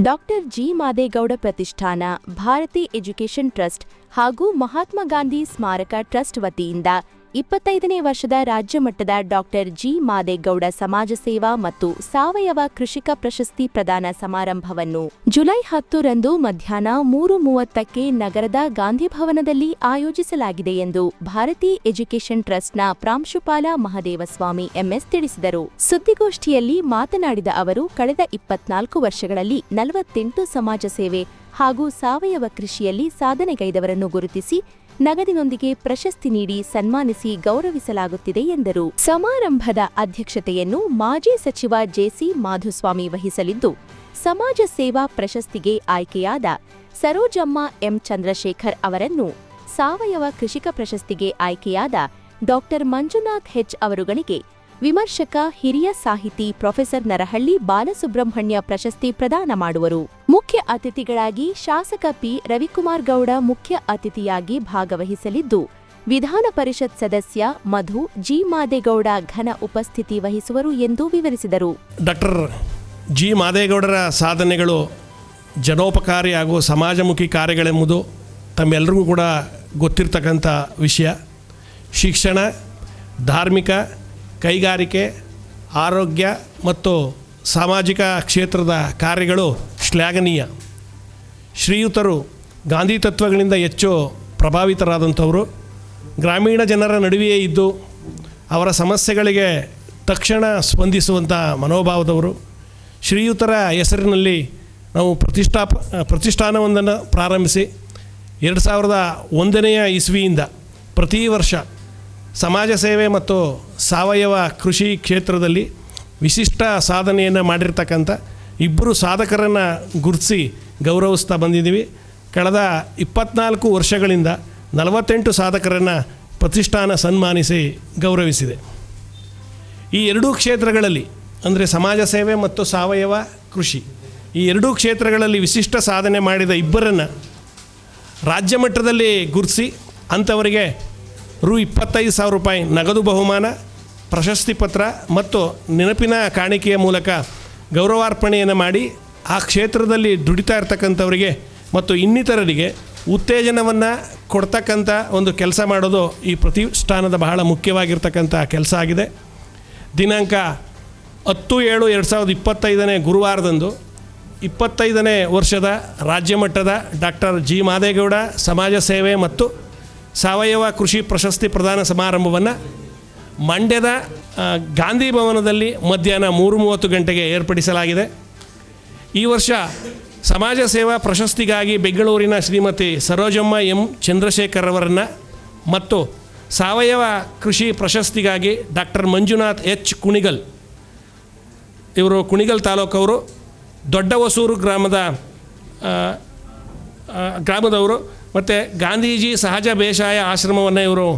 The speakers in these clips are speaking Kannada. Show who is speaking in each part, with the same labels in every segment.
Speaker 1: Doctor G. ಮಾದೇಗೌಡ ಪ್ರತಿಷ್ಠಾನ ಭಾರತಿ ಎಜುಕೇಷನ್ ಟ್ರಸ್ಟ್ ಹಾಗೂ ಮಹಾತ್ಮ ಗಾಂಧಿ ಸ್ಮಾರಕ ಟ್ರಸ್ಟ್ ವತಿಯಿಂದ ಇಪ್ಪತ್ತೈದನೇ ವರ್ಷದ ರಾಜ್ಯ ಮಟ್ಟದ ಡಾಕ್ಟರ್ ಜಿ ಮಾದೇಗೌಡ ಸಮಾಜ ಸೇವಾ ಮತ್ತು ಸಾವಯವ ಕೃಷಿಕ ಪ್ರಶಸ್ತಿ ಪ್ರದಾನ ಸಮಾರಂಭವನ್ನು ಜುಲೈ ಹತ್ತರಂದು ಮಧ್ಯಾಹ್ನ ಮೂರು ಮೂವತ್ತಕ್ಕೆ ನಗರದ ಗಾಂಧಿ ಭವನದಲ್ಲಿ ಆಯೋಜಿಸಲಾಗಿದೆ ಎಂದು ಭಾರತೀಯ ಎಜುಕೇಷನ್ ಟ್ರಸ್ಟ್ನ ಪ್ರಾಂಶುಪಾಲ ಮಹದೇವಸ್ವಾಮಿ ಎಂಎಸ್ ತಿಳಿಸಿದರು. ಸುದ್ದಿಗೋಷ್ಠಿಯಲ್ಲಿ ಮಾತನಾಡಿದ ಅವರು, ಕಳೆದ ಇಪ್ಪತ್ನಾಲ್ಕು ವರ್ಷಗಳಲ್ಲಿ ನಲವತ್ತೆಂಟು ಸಮಾಜ ಸೇವೆ ಹಾಗೂ ಸಾವಯವ ಕೃಷಿಯಲ್ಲಿ ಸಾಧನೆಗೈದವರನ್ನು ಗುರುತಿಸಿ ನಗದಿನೊಂದಿಗೆ ಪ್ರಶಸ್ತಿ ನೀಡಿ ಸನ್ಮಾನಿಸಿ ಗೌರವಿಸಲಾಗುತ್ತಿದೆ ಎಂದರು. ಸಮಾರಂಭದ ಅಧ್ಯಕ್ಷತೆಯನ್ನು ಮಾಜಿ ಸಚಿವ ಜೆಸಿ ಮಾಧುಸ್ವಾಮಿ ವಹಿಸಲಿದ್ದು, ಸಮಾಜ ಸೇವಾ ಪ್ರಶಸ್ತಿಗೆ ಆಯ್ಕೆಯಾದ ಸರೋಜಮ್ಮ ಎಂ. ಚಂದ್ರಶೇಖರ್ ಅವರನ್ನು ಸಾವಯವ ಕೃಷಿಕ ಪ್ರಶಸ್ತಿಗೆ ಆಯ್ಕೆಯಾದ ಡಾಕ್ಟರ್ ಮಂಜುನಾಥ್ ಹೆಚ್ ಅವರುಗಳಿಗೆ ವಿಮರ್ಶಕ ಹಿರಿಯ ಸಾಹಿತಿ ಪ್ರೊಫೆಸರ್ ನರಹಳ್ಳಿ ಬಾಲಸುಬ್ರಹ್ಮಣ್ಯ ಪ್ರಶಸ್ತಿ ಪ್ರದಾನ ಮಾಡುವರು. ಮುಖ್ಯ ಅತಿಥಿಗಳಾಗಿ ಶಾಸಕ ಪಿ. ರವಿಕುಮಾರ್ ಗೌಡ ಮುಖ್ಯ ಅತಿಥಿಯಾಗಿ ಭಾಗವಹಿಸಲಿದ್ದು, ವಿಧಾನ ಪರಿಷತ್ ಸದಸ್ಯ ಮಧು ಜಿ. ಮಾದೇಗೌಡ ಘನ ಉಪಸ್ಥಿತಿ ವಹಿಸುವರು ಎಂದು ವಿವರಿಸಿದರು.
Speaker 2: Doctor G. ಮಾದೇಗೌಡರ ಸಾಧನೆಗಳು ಜನೋಪಕಾರಿ ಹಾಗೂ ಸಮಾಜಮುಖಿ ಕಾರ್ಯಗಳೆಂಬುದು ತಮ್ಮೆಲ್ಲರಿಗೂ ಕೂಡ ಗೊತ್ತಿರ್ತಕ್ಕಂಥ ವಿಷಯ. ಶಿಕ್ಷಣ, ಧಾರ್ಮಿಕ ಕೈಗಾರಿಕೆ, ಆರೋಗ್ಯ ಮತ್ತು ಸಾಮಾಜಿಕ ಕ್ಷೇತ್ರದ ಕಾರ್ಯಗಳು ಶ್ಲಾಘನೀಯ. ಶ್ರೀಯುತರು ಗಾಂಧಿ ತತ್ವಗಳಿಂದ ಹೆಚ್ಚು ಪ್ರಭಾವಿತರಾದಂಥವರು. ಗ್ರಾಮೀಣ ಜನರ ನಡುವೆಯೇ ಇದ್ದು ಅವರ ಸಮಸ್ಯೆಗಳಿಗೆ ತಕ್ಷಣ ಸ್ಪಂದಿಸುವಂಥ ಮನೋಭಾವದವರು. ಶ್ರೀಯುತರ ಹೆಸರಿನಲ್ಲಿ ನಾವು ಪ್ರತಿಷ್ಠಾಪ ಪ್ರತಿಷ್ಠಾನವೊಂದನ್ನು ಪ್ರಾರಂಭಿಸಿ, ಎರಡು ಸಾವಿರದ ಒಂದನೆಯ ಇಸ್ವಿಯಿಂದ ಪ್ರತಿ ವರ್ಷ ಸಮಾಜ ಸೇವೆ ಮತ್ತು ಸಾವಯವ ಕೃಷಿ ಕ್ಷೇತ್ರದಲ್ಲಿ ವಿಶಿಷ್ಟ ಸಾಧನೆಯನ್ನು ಮಾಡಿರ್ತಕ್ಕಂಥ ಇಬ್ಬರು ಸಾಧಕರನ್ನು ಗುರುತಿಸಿ ಗೌರವಿಸ್ತಾ ಬಂದಿದ್ದೀವಿ. ಕಳೆದ ಇಪ್ಪತ್ನಾಲ್ಕು ವರ್ಷಗಳಿಂದ ನಲವತ್ತೆಂಟು ಸಾಧಕರನ್ನು ಪ್ರತಿಷ್ಠಾನ ಸನ್ಮಾನಿಸಿ ಗೌರವಿಸಿದೆ. ಈ ಎರಡೂ ಕ್ಷೇತ್ರಗಳಲ್ಲಿ ಅಂದರೆ ಸಮಾಜ ಸೇವೆ ಮತ್ತು ಸಾವಯವ ಕೃಷಿ ಈ ಎರಡೂ ಕ್ಷೇತ್ರಗಳಲ್ಲಿ ವಿಶಿಷ್ಟ ಸಾಧನೆ ಮಾಡಿದ ಇಬ್ಬರನ್ನು ರಾಜ್ಯ ಮಟ್ಟದಲ್ಲಿ ಗುರುತಿಸಿ ಅಂಥವರಿಗೆ ರು ಇಪ್ಪತ್ತೈದು ಸಾವಿರ ರೂಪಾಯಿ ನಗದು ಬಹುಮಾನ, ಪ್ರಶಸ್ತಿ ಪತ್ರ ಮತ್ತು ನೆನಪಿನ ಕಾಣಿಕೆಯ ಮೂಲಕ ಗೌರವಾರ್ಪಣೆಯನ್ನು ಮಾಡಿ ಆ ಕ್ಷೇತ್ರದಲ್ಲಿ ದುಡಿತಾ ಇರ್ತಕ್ಕಂಥವರಿಗೆ ಮತ್ತು ಇನ್ನಿತರರಿಗೆ ಉತ್ತೇಜನವನ್ನು ಕೊಡ್ತಕ್ಕಂಥ ಒಂದು ಕೆಲಸ ಮಾಡೋದು ಈ ಪ್ರತಿಷ್ಠಾನದ ಬಹಳ ಮುಖ್ಯವಾಗಿರ್ತಕ್ಕಂಥ ಕೆಲಸ ಆಗಿದೆ. ದಿನಾಂಕ ಹತ್ತು ಏಳು ಎರಡು ಸಾವಿರದ ಇಪ್ಪತ್ತೈದನೇ ಗುರುವಾರದಂದು ಇಪ್ಪತ್ತೈದನೇ ವರ್ಷದ ರಾಜ್ಯಮಟ್ಟದ ಡಾಕ್ಟರ್ ಜಿ. ಮಾದೇಗೌಡ ಸಮಾಜ ಸೇವೆ ಮತ್ತು ಸಾವಯವ ಕೃಷಿ ಪ್ರಶಸ್ತಿ ಪ್ರದಾನ ಸಮಾರಂಭವನ್ನು ಮಂಡ್ಯದ ಗಾಂಧಿ ಭವನದಲ್ಲಿ ಮಧ್ಯಾಹ್ನ ಮೂರು ಮೂವತ್ತು ಗಂಟೆಗೆ ಏರ್ಪಡಿಸಲಾಗಿದೆ. ಈ ವರ್ಷ ಸಮಾಜ ಸೇವಾ ಪ್ರಶಸ್ತಿಗಾಗಿ ಬೆಂಗಳೂರಿನ ಶ್ರೀಮತಿ ಸರೋಜಮ್ಮ ಎಂ ಚಂದ್ರಶೇಖರ್ ಅವರನ್ನು ಮತ್ತು ಸಾವಯವ ಕೃಷಿ ಪ್ರಶಸ್ತಿಗಾಗಿ ಡಾಕ್ಟರ್ ಮಂಜುನಾಥ್ ಎಚ್ ಕುಣಿಗಲ್, ಇವರು ಕುಣಿಗಲ್ ತಾಲೂಕವರು ದೊಡ್ಡ ಹೊಸೂರು ಗ್ರಾಮದ ಗ್ರಾಮದವರು ಮತ್ತು ಗಾಂಧೀಜಿ ಸಹಜ ಬೇಸಾಯ ಆಶ್ರಮವನ್ನು ಇವರು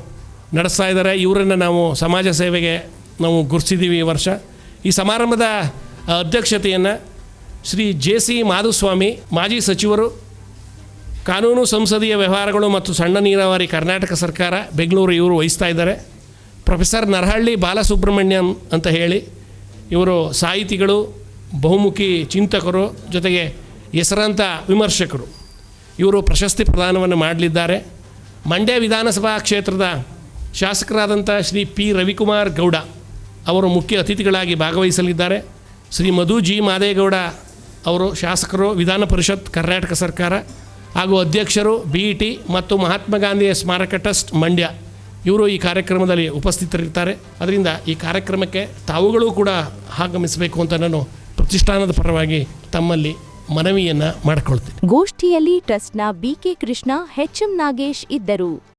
Speaker 2: ನಡೆಸ್ತಾ ಇದ್ದಾರೆ ಇವರನ್ನು ನಾವು ಸಮಾಜ ಸೇವೆಗೆ ನಾವು ಗುರುತಿಸಿದ್ದೀವಿ ಈ ವರ್ಷ. ಈ ಸಮಾರಂಭದ ಅಧ್ಯಕ್ಷತೆಯನ್ನು ಶ್ರೀ ಜೆ ಸಿ ಮಾಧುಸ್ವಾಮಿ, ಮಾಜಿ ಸಚಿವರು, ಕಾನೂನು ಸಂಸದೀಯ ವ್ಯವಹಾರಗಳು ಮತ್ತು ಸಣ್ಣ ನೀರಾವರಿ ಕರ್ನಾಟಕ ಸರ್ಕಾರ, ಬೆಂಗಳೂರು ಇವರು ವಹಿಸ್ತಾ ಇದ್ದಾರೆ ಪ್ರೊಫೆಸರ್ ನರಹಳ್ಳಿ ಬಾಲಸುಬ್ರಹ್ಮಣ್ಯಂ ಅಂತ ಹೇಳಿ ಇವರು ಸಾಹಿತಿಗಳು, ಬಹುಮುಖಿ ಚಿಂತಕರು ಜೊತೆಗೆ ಹೆಸರಾಂತ ವಿಮರ್ಶಕರು. ಇವರು ಪ್ರಶಸ್ತಿ ಪ್ರದಾನವನ್ನು ಮಾಡಲಿದ್ದಾರೆ. ಮಂಡ್ಯ ವಿಧಾನಸಭಾ ಕ್ಷೇತ್ರದ ಶಾಸಕರಾದಂಥ ಶ್ರೀ ಪಿ ರವಿಕುಮಾರ್ ಗೌಡ ಅವರು ಮುಖ್ಯ ಅತಿಥಿಗಳಾಗಿ ಭಾಗವಹಿಸಲಿದ್ದಾರೆ. ಶ್ರೀ ಮಧು ಜಿ ಮಾದೇಗೌಡ ಅವರು ಶಾಸಕರು, ವಿಧಾನ ಪರಿಷತ್, ಕರ್ನಾಟಕ ಸರ್ಕಾರ ಹಾಗೂ ಅಧ್ಯಕ್ಷರು ಬಿ ಇ ಟಿ ಮತ್ತು ಮಹಾತ್ಮ ಗಾಂಧಿಯ ಸ್ಮಾರಕ ಟ್ರಸ್ಟ್ ಮಂಡ್ಯ. ಇವರು ಈ ಕಾರ್ಯಕ್ರಮದಲ್ಲಿ ಉಪಸ್ಥಿತರಿರ್ತಾರೆ ಅದರಿಂದ ಈ ಕಾರ್ಯಕ್ರಮಕ್ಕೆ ತಾವುಗಳು ಕೂಡ ಆಗಮಿಸಬೇಕು ಅಂತ ನಾನು ಪ್ರತಿಷ್ಠಾನದ ಪರವಾಗಿ ತಮ್ಮಲ್ಲಿ ಮನವಿಯನ್ನು ಮಾಡಿಕೊಳ್ತೀನಿ.
Speaker 1: ಗೋಷ್ಠಿಯಲ್ಲಿ ಟ್ರಸ್ಟ್ನ ಬಿಕೆ ಕೃಷ್ಣ ಎಚ್ಎಂ ನಾಗೇಶ್ ಇದ್ದರು.